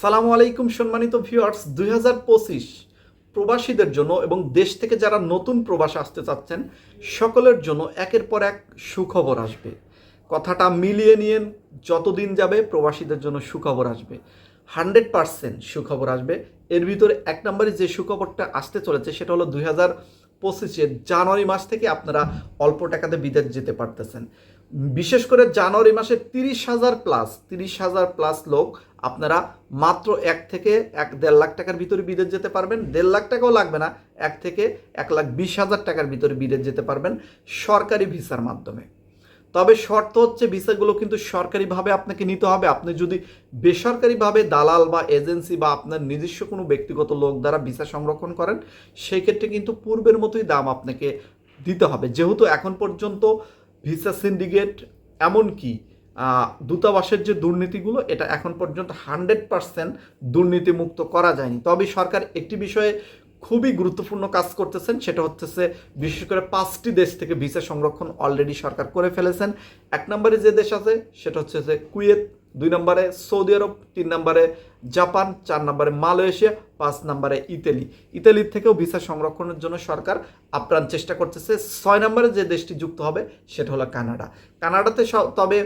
সালামু আলাইকুম সম্মানিত ভিউয়ার্স দুই হাজার পঁচিশ প্রবাসীদের জন্য এবং দেশ থেকে যারা নতুন প্রবাস আসতে চাচ্ছেন, সকলের জন্য একের পর এক সুখবর আসবে। কথাটা মিলিয়ে নিয়ে যতদিন যাবে প্রবাসীদের জন্য সুখবর আসবে। হান্ড্রেড পারসেন্ট সুখবর আসবে। এর ভিতরে এক নম্বরে যে সুখবরটা আসতে চলেছে, সেটা হলো দুই হাজার পঁচিশে জানুয়ারি মাস থেকে আপনারা অল্প টাকাতে বিদেশ যেতে পারতেছেন। বিশেষ করে জানুয়ারি মাসে তিরিশ হাজার প্লাস তিরিশ হাজার প্লাস লোক আপনারা মাত্র এক থেকে এক দেড় লাখ টাকার ভিতরে বিদেশ যেতে পারবেন। দেড় লাখ টাকাও লাগবে না এক থেকে এক লাখ বিশ হাজার টাকার ভিতরে বিদেশ যেতে পারবেন সরকারি ভিসার মাধ্যমে। তবে শর্ত হচ্ছে ভিসাগুলো কিন্তু সরকারিভাবে আপনাকে নিতে হবে। আপনি যদি বেসরকারিভাবে দালাল বা এজেন্সি বা আপনার নিজস্ব কোনো ব্যক্তিগত লোক দ্বারা ভিসা সংরক্ষণ করেন সেই ক্ষেত্রে কিন্তু পূর্বের মতোই দাম আপনাকে দিতে হবে। যেহেতু এখন পর্যন্ত ভিসা সিন্ডিকেট এমনকি আহ, দূতাবাসের যে দুর্নীতিগুলো, এটা এখন পর্যন্ত হান্ড্রেড পারসেন্ট দুর্নীতিমুক্ত করা যায়নি। তবে সরকার একটি বিষয়ে খুবই গুরুত্বপূর্ণ কাজ করতেছেন, সেটা হচ্ছে বিশেষ করে পাঁচটি দেশ থেকে ভিসা সংরক্ষণ অলরেডি সরকার করে ফেলেছেন। এক নম্বরে যে দেশ আছে, সেটা হচ্ছে যে কুয়েত দুই নম্বরে সৌদি আরব, তিন নম্বরে জাপান, চার নম্বরে মালয়েশিয়া, পাঁচ নম্বরে ইতালি। ইতালির থেকেও ভিসা সংরক্ষণের জন্য সরকার আপ্রাণ চেষ্টা করতেছে। ছয় নম্বরে যে দেশটি যুক্ত হবে সেটা হলো কানাডা। কানাডাতে তবে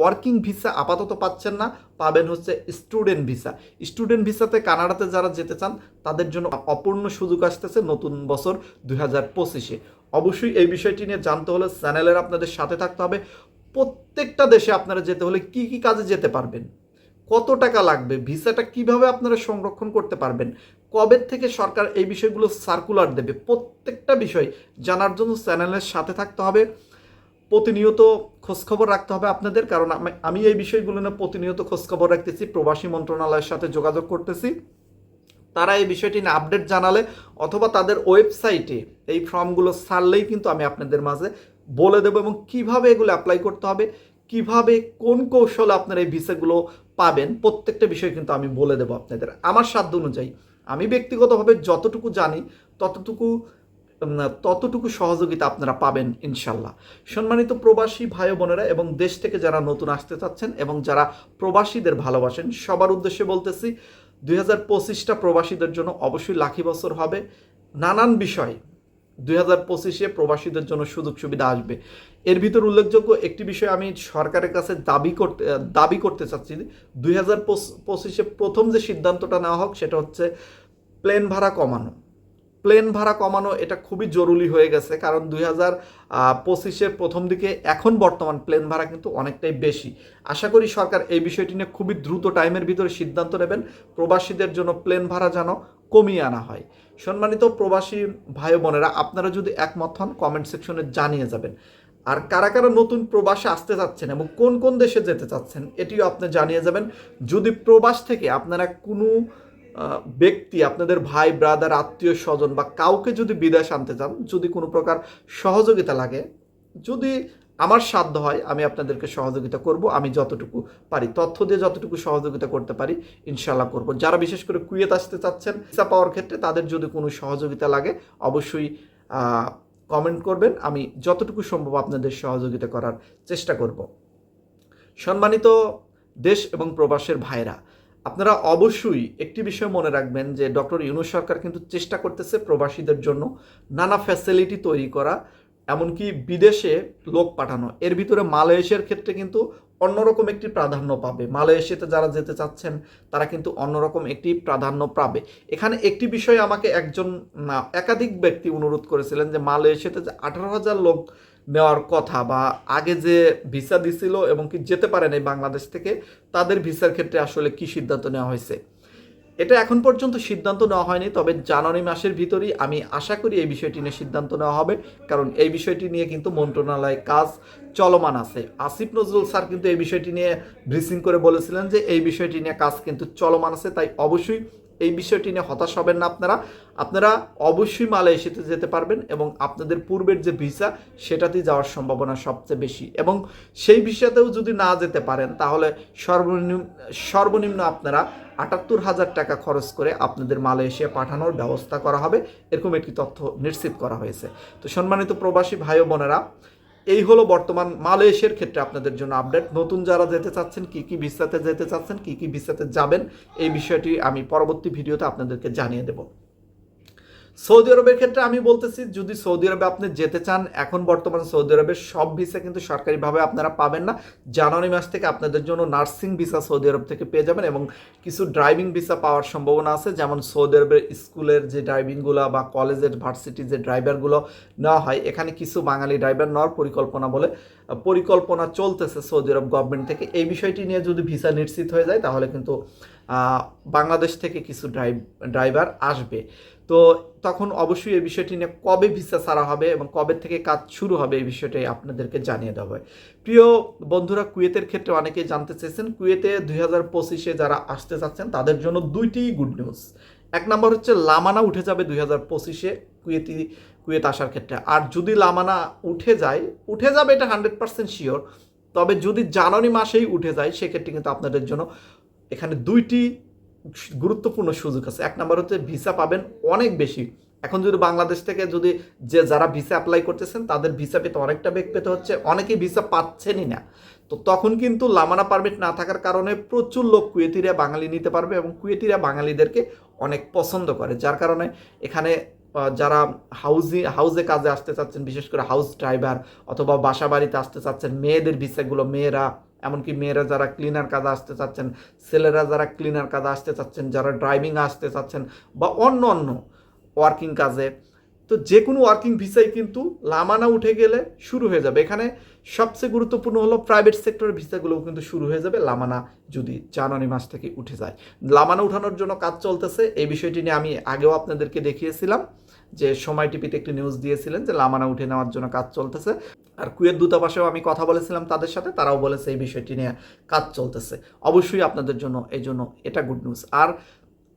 ওয়ার্কিং ভিসা আপাতত পাচ্ছেন না, পাবেন হচ্ছে স্টুডেন্ট ভিসা। স্টুডেন্ট ভিসাতে কানাডাতে যারা যেতে চান, তাদের জন্য অপূর্ণ সুযোগ আসতেছে নতুন বছর দুই হাজার পঁচিশে। অবশ্যই এই বিষয়টি নিয়ে জানতে হলে চ্যানেলের আপনাদের সাথে থাকতে হবে। প্রত্যেকটা দেশে আপনারা যেতে হলে কি কি কাজে যেতে পারবেন? কত টাকা লাগবে? ভিসাটা কীভাবে আপনারা সংরক্ষণ করতে পারবেন? কবে থেকে সরকার এই বিষয়গুলো সার্কুলার দেবে? প্রত্যেকটা বিষয় জানার জন্য চ্যানেলের সাথে থাকতে হবে। প্রতিনিয়ত খোঁজখবর রাখতে হবে আপনাদের, কারণ আমি- এই বিষয়গুলো নিয়ে প্রতিনিয়ত খোঁজখবর রাখতেছি, প্রবাসী মন্ত্রণালয়ের সাথে যোগাযোগ করতেছি। তারা এই বিষয়টি নিয়ে আপডেট জানালে অথবা তাদের ওয়েবসাইটে এই ফর্মগুলো ছাড়লেই কিন্তু আমি আপনাদের মাঝে বলে দেবো এবং কীভাবে এগুলো অ্যাপ্লাই করতে হবে, কীভাবে কোন কৌশলে আপনারা এই ভিসাগুলো পাবেন, প্রত্যেকটা বিষয় কিন্তু আমি বলে দেবো আপনাদের। আমার সাধ্য অনুযায়ী, আমি ব্যক্তিগতভাবে যতটুকু জানি, ততটুকু ততটুকু সহযোগিতা আপনারা পাবেন, ইনশাল্লাহ। সম্মানিত প্রবাসী ভাই বোনেরা এবং দেশ থেকে যারা নতুন আসতে চাচ্ছেন এবং যারা প্রবাসীদের ভালোবাসেন, সবার উদ্দেশ্যে বলতেছি, দুই হাজার পঁচিশটা প্রবাসীদের জন্য অবশ্যই লাখি বছর হবে। নানান বিষয় দুই হাজার পঁচিশে প্রবাসীদের জন্য সুযোগ সুবিধা আসবে। এর ভিতর উল্লেখযোগ্য একটি বিষয় আমি সরকারের কাছে দাবি করতে দাবি করতে চাচ্ছি। দুই হাজার পঁচিশে প্রথম যে সিদ্ধান্তটা নেওয়া হোক সেটা হচ্ছে প্লেন ভাড়া কমানো। প্লেন ভাড়া কমানো এটা খুবই জরুরি হয়ে গেছে কারণ দুই হাজার পঁচিশের প্রথম দিকে এখন বর্তমান প্লেন ভাড়া কিন্তু অনেকটাই বেশি। আশা করি সরকার এই বিষয়টি নিয়ে খুবই দ্রুত টাইমের ভিতরে সিদ্ধান্ত নেবেন। প্রবাসীদের জন্য প্লেন ভাড়া যেন কমিয়ে আনা হয়। সম্মানিত প্রবাসী ভাই বোনেরা, আপনারা যদি একমত হন কমেন্ট সেকশনে জানিয়ে যাবেন। আর কারা কারা নতুন প্রবাসে আসতে চাচ্ছেন এবং কোন কোন দেশে যেতে চাচ্ছেন, এটিও আপনি জানিয়ে যাবেন। যদি প্রবাস থেকে আপনারা কোনো ব্যক্তি, আপনাদের ভাই ব্রাদার আত্মীয়, স্বজন বা কাউকে যদি বিদেশ আনতে চান, যদি কোনো প্রকার সহযোগিতা লাগে, যদি আমার সাধ্য হয় আমি আপনাদেরকে সহযোগিতা করব, আমি যতটুকু পারি, তথ্য দিয়ে যতটুকু সহযোগিতা করতে পারি ইনশাল্লাহ করব। যারা বিশেষ করে কুয়েত আসতে চাচ্ছেন, ভিসা পাওয়ার ক্ষেত্রে তাদের যদি কোনো সহযোগিতা লাগে, অবশ্যই কমেন্ট করবেন, আমি যতটুকু সম্ভব আপনাদের সহযোগিতা করার চেষ্টা করব। সম্মানিত দেশ এবং প্রবাসের ভাইরা আপনারা অবশ্যই একটি বিষয় মনে রাখবেন যে ডক্টর ইউনু সরকার কিন্তু চেষ্টা করতেছে প্রবাসীদের জন্য নানা ফ্যাসিলিটি তৈরি করা এমনকি বিদেশে লোক পাঠানো। এর ভিতরে মালয়েশিয়ার ক্ষেত্রে কিন্তু অন্যরকম একটি প্রাধান্য পাবে। মালয়েশিয়াতে যারা যেতে চাচ্ছেন, তারা কিন্তু অন্যরকম একটি প্রাধান্য পাবে। এখানে একটি বিষয় আমাকে একজন একাধিক ব্যক্তি অনুরোধ করেছিলেন যে মালয়েশিয়াতে যে আঠারো হাজার লোক নেওয়ার কথা বা আগে যে ভিসা দিছিল এবং কি যেতে পারেন এই বাংলাদেশ থেকে, তাদের ভিসার ক্ষেত্রে আসলে কি সিদ্ধান্ত নেওয়া হয়েছে? এটা এখন পর্যন্ত সিদ্ধান্ত নেওয়া হয়নি, তবে জানুয়ারি মাসের ভিতরেই আমি আশা করি এই বিষয়টি নিয়ে সিদ্ধান্ত নেওয়া হবে, কারণ এই বিষয়টি নিয়ে কিন্তু মন্ত্রণালয়ে কাজ চলমান আছে। আসিফ নজরুল স্যার কিন্তু এই বিষয়টি নিয়ে ব্রিফিং করে বলেছিলেন যে এই বিষয়টি নিয়ে কাজ কিন্তু চলমান আছে, তাই অবশ্যই এই বিষয়টি নিয়ে হতাশ হবেন না আপনারা। আপনারা অবশ্যই মালয়েশিয়াতে যেতে পারবেন এবং আপনাদের পূর্বের যে ভিসা, সেটাতেই যাওয়ার সম্ভাবনা সবচেয়ে বেশি। এবং সেই ভিসাতেও যদি না যেতে পারেন, তাহলে সর্বনিম্ন সর্বনিম্ন আপনারা আটাত্তর হাজার টাকা খরচ করে আপনাদের মালয়েশিয়া পাঠানোর ব্যবস্থা করা হবে। এরকম একটি তথ্য নিশ্চিত করা হয়েছে। তো সম্মানিত প্রবাসী ভাই বোনেরা এই হলো বর্তমান মালয়েশিয়ার ক্ষেত্রে আপনাদের জন্য আপডেট নতুন যারা যেতে চাচ্ছেন, কি কি ভিসাতে যেতে চাচ্ছেন, কি কি ভিসাতে যাবেন, এই বিষয়টি আমি পরবর্তী ভিডিওতে আপনাদেরকে জানিয়ে দেব। সৌদি আরবের ক্ষেত্রে আমি বলতেছি, যদি সৌদি আরবে আপনি যেতে চান, এখন বর্তমানে সৌদি আরবের সব ভিসা কিন্তু সরকারিভাবে আপনারা পাবেন না। জানুয়ারি মাস থেকে আপনাদের জন্য নার্সিং ভিসা সৌদি আরব থেকে পেয়ে যাবেন এবং কিছু ড্রাইভিং ভিসা পাওয়ার সম্ভাবনা আছে। যেমন সৌদি আরবের স্কুলের যে ড্রাইভিংগুলো বা কলেজের ভার্সিটির যে ড্রাইভারগুলো নেওয়া হয়, এখানে কিছু বাঙালি ড্রাইভার নেওয়ার পরিকল্পনা বলে পরিকল্পনা চলতেছে সৌদি আরব গভর্নমেন্ট থেকে। এই বিষয়টি নিয়ে যদি ভিসা নিশ্চিত হয়ে যায়, তাহলে কিন্তু বাংলাদেশ থেকে কিছু ড্রাইভ, ড্রাইভার আসবে। তো তখন অবশ্যই এই বিষয়টি নিয়ে কবে ভিসা ছাড়া হবে এবং কবে থেকে কাজ শুরু হবে এই বিষয়টাই আপনাদেরকে জানিয়ে দেওয়া হয়। প্রিয় বন্ধুরা, কুয়েতের ক্ষেত্রে অনেকেই জানতে চেয়েছেন, কুয়েতে দুই হাজার পঁচিশে যারা আসতে চাচ্ছেন, তাদের জন্য দুইটি গুড নিউজ। এক নম্বর হচ্ছে, লামানা উঠে যাবে দুই হাজার পঁচিশে কুয়েতি, কুয়েত আসার ক্ষেত্রে। আর যদি লামানা উঠে যায়, উঠে যাবে এটা হান্ড্রেড পার্সেন্ট শিওর তবে যদি জানুয়ারি মাসেই উঠে যায়, সেক্ষেত্রে কিন্তু আপনাদের জন্য এখানে দুইটি গুরুত্বপূর্ণ সুযোগ আছে। এক নম্বর হচ্ছে ভিসা পাবেন অনেক বেশি। এখন যদি বাংলাদেশ থেকে যদি যে যারা ভিসা অ্যাপ্লাই করতেছেন, তাদের ভিসা পেতে অনেকটা বেগ পেতে হচ্ছে। অনেকেই ভিসা পাচ্ছেনই না। তো তখন কিন্তু লামানা পারমিট না থাকার কারণে প্রচুর লোক কুয়েতিরা বাঙালি নিতে পারবে এবং কুয়েতিরা বাঙালিদেরকে অনেক পছন্দ করে। যার কারণে এখানে যারা হাউজি হাউজে কাজে আসতে চাচ্ছেন, বিশেষ করে হাউস ড্রাইভার অথবা বাসা বাড়িতে আসতে চাচ্ছেন, মেয়েদের ভিসাগুলো, মেয়েরা এমনকি মেয়েরা যারা ক্লিনার কাজে আসতে চাচ্ছেন, ছেলেরা যারা ক্লিনার কাজে আসতে চাচ্ছেন, যারা ড্রাইভিং আসতে চাচ্ছেন বা অন্য অন্য ওয়ার্কিং কাজে, তো যে কোনো ওয়ার্কিং ভিসাই কিন্তু লামানা উঠে গেলে শুরু হয়ে যাবে। এখানে সবচেয়ে গুরুত্বপূর্ণ হলো প্রাইভেট সেক্টরের ভিসাগুলোও কিন্তু শুরু হয়ে যাবে লামানা যদি জানুয়ারি মাস থেকে উঠে যায়। লামানা উঠানোর জন্য কাজ চলতেছে, এই বিষয়টি নিয়ে আমি আগেও আপনাদেরকে দেখিয়েছিলাম যে সময় টিভিতে একটি নিউজ দিয়েছিলেন যে লামানা উঠে নেওয়ার জন্য কাজ চলতেছে। আর কুয়েত দূতাবাসেও আমি কথা বলেছিলাম তাদের সাথে, তারাও বলেছে এই বিষয়টি নিয়ে কাজ চলতেছে। অবশ্যই আপনাদের জন্য, এই জন্য এটা গুড নিউজ আর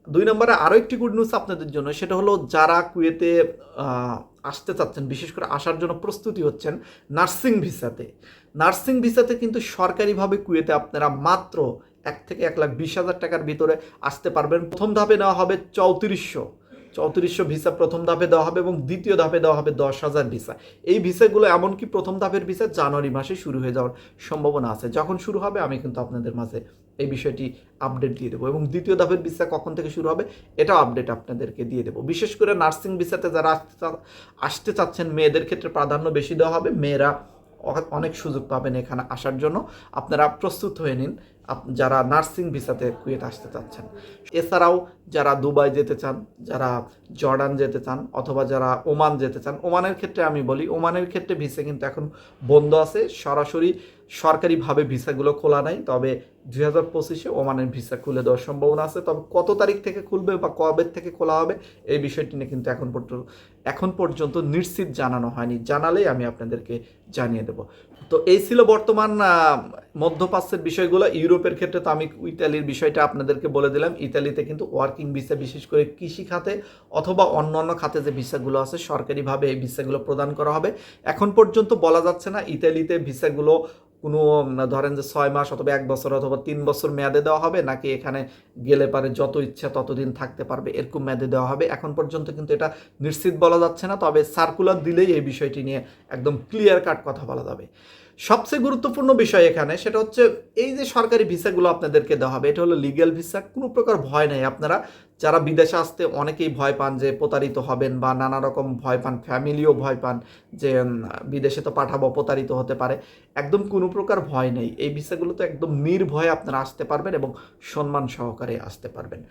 দুই নম্বরে আরও একটি গুড নিউজ আপনাদের জন্য, সেটা হলো যারা কুয়েতে আসতে চাচ্ছেন, বিশেষ করে আসার জন্য প্রস্তুতি হচ্ছেন নার্সিং ভিসাতে। নার্সিং ভিসাতে কিন্তু সরকারিভাবে কুয়েতে আপনারা মাত্র এক থেকে এক লাখ বিশ হাজার টাকার ভিতরে আসতে পারবেন। প্রথম ধাপে নেওয়া হবে চৌত্রিশশো। চৌত্রিশশো ভিসা প্রথম ধাপে দেওয়া হবে এবং দ্বিতীয় ধাপে দেওয়া হবে দশ হাজার ভিসা। এই ভিসাগুলো এমনকি প্রথম ধাপের ভিসা জানুয়ারি মাসে শুরু হয়ে যাওয়ার সম্ভাবনা আছে। যখন শুরু হবে, আমি কিন্তু আপনাদের মাঝে এই বিষয়টি আপডেট দিয়ে দেবো এবং দ্বিতীয় ধাপের ভিসা কখন থেকে শুরু হবে, এটাও আপডেট আপনাদেরকে দিয়ে দেবো। বিশেষ করে নার্সিং ভিসাতে যারা আসতে আসতে চাচ্ছেন, মেয়েদের ক্ষেত্রে প্রাধান্য বেশি দেওয়া হবে। মেয়েরা অনেক সুযোগ পাবেন এখানে আসার জন্য। আপনারা প্রস্তুত হয়ে নিন যারা নার্সিং ভিসাতে কুয়েট আসতে চাচ্ছেন। এছাড়াও যারা দুবাই যেতে চান, যারা জর্ডান যেতে চান, অথবা যারা ওমান যেতে চান, ওমানের ক্ষেত্রে আমি বলি, ওমানের ক্ষেত্রে ভিসা কিন্তু এখন বন্ধ আছে। সরাসরি সরকারিভাবে ভিসাগুলো খোলা নাই, তবে দুই হাজার পঁচিশে ওমানের ভিসা খুলে দেওয়ার সম্ভাবনা আছে। তবে কত তারিখ থেকে খুলবে বা কবে থেকে খোলা হবে, এই বিষয়টি নিয়ে কিন্তু এখন পর্যন্ত এখন পর্যন্ত নিশ্চিত জানানো হয়নি। জানালেই আমি আপনাদেরকে জানিয়ে দেব। তো এই ছিল বর্তমান মধ্যপ্রাচ্যের বিষয়গুলো। ইউরোপের ক্ষেত্রে তো আমি ইতালির বিষয়টা আপনাদেরকে বলে দিলাম। ইতালিতে কিন্তু ওয়ার্কিং ভিসা, বিশেষ করে কৃষি খাতে অথবা অন্য অন্য খাতে যে ভিসাগুলো আছে, সরকারিভাবে এই ভিসাগুলো প্রদান করা হবে। এখন পর্যন্ত বলা যাচ্ছে না, ইতালিতে ভিসাগুলো কোনো, ধরেন যে ছয় মাস অথবা এক বছর অথবা তিন বছর মেয়াদে দেওয়া হবে, নাকি এখানে গেলে পারে যত ইচ্ছা ততদিন থাকতে পারবে, এরকম মেয়াদে দেওয়া হবে। এখন পর্যন্ত কিন্তু এটা নিশ্চিত বলা যাচ্ছে না, তবে সার্কুলার দিলেই এই বিষয়টি নিয়ে একদম ক্লিয়ার কাট কথা বলা যাবে। সবচেয়ে গুরুত্বপূর্ণ বিষয় এখানে সেটা হচ্ছে এই যে সরকারি ভিসাগুলো আপনাদেরকে দেওয়া হবে, এটা হলো লিগ্যাল ভিসা কোনো প্রকার ভয় নেই। আপনারা যারা বিদেশে আসতে অনেকেই ভয় পান যে প্রতারিত হবেন বা নানা রকম ভয় পান ফ্যামিলিও ভয় পান যে বিদেশে তো পাঠাবো, প্রতারিত হতে পারে। একদম কোনো প্রকার ভয় নেই। এই ভিসাগুলো তো একদম নির্ভয়ে আপনারা আসতে পারবেন এবং সম্মান সহকারে আসতে পারবেন।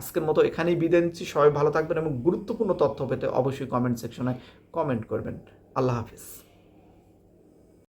আজকের মতো এখানেই বিদায় নিচ্ছি। সবাই ভালো থাকবেন এবং গুরুত্বপূর্ণ তথ্য পেতে অবশ্যই কমেন্ট সেকশনে কমেন্ট করবেন। আল্লাহ হাফিজ।